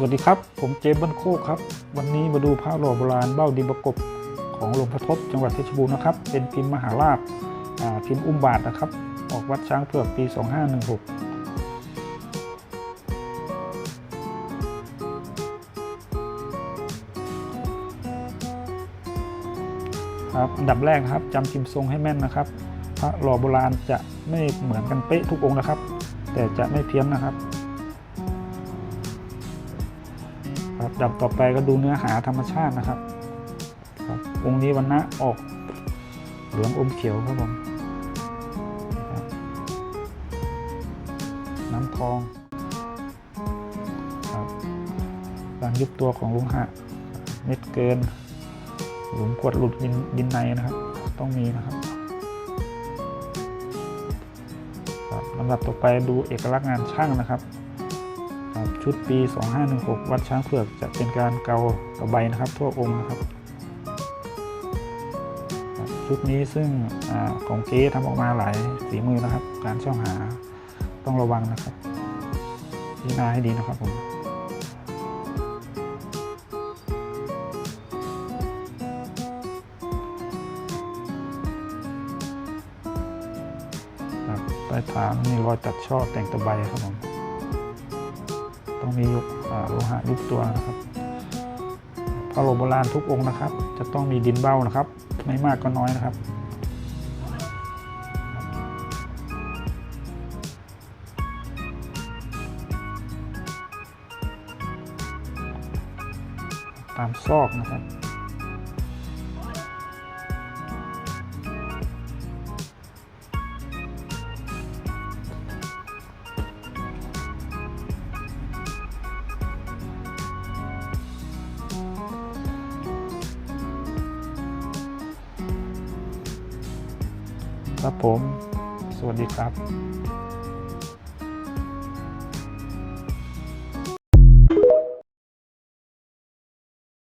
สวัสดีครับ ผมเจมส์บันโคกครับ วันนี้มาดูพระหล่อโบราณเบ้าดินประกบของหลวงพ่อทบจังหวัดเพชรบูรณ์นะครับ เป็นพิมพ์มหาราชพิมพ์อุ้มบาทนะครับ ออกวัดช้างเผือกปี 2516ครับอันดับแรกนะครับจำพิมพ์ทรงให้แม่นนะครับ พระหล่อโบราณจะไม่เหมือนกันเป๊ะทุกองค์นะครับ แต่จะไม่เพี้ยนนะครับ ครับดับต่อไปก็ดูเนื้อหาธรรมชาตินะครับครับองค์นี้วันนะออกเหลืองอมเขียวครับผมน้ำทองครับการยุบตัวของลุงหะเม็ดเกิน หลุมกวดหลุดดินดินในนะครับ ต้องมีนะครับครับลำดับต่อไปดูเอกลักษณ์งานช่างนะครับ ครับชุดปี 2516 วัดช้างเผือกจะเป็นการเกาตะไบนะครับ ทั่วองค์นะครับชุดนี้ซึ่งอของเก๊ทำออกมาหลายสีมือนะครับ การช่องหาต้องระวังนะครับพิจารณาให้ดีนะครับผมครับใต้ฐานมีรอยตัดช่อแต่งตะไบครับผม ต้องมียุคโลหะยุบตัวนะครับพระโลโบราณทุกองค์นะครับ จะต้องมีดินเบ้านะครับ ไม่มากก็น้อยนะครับตามซอกนะครับ ครับผม สวัสดีครับ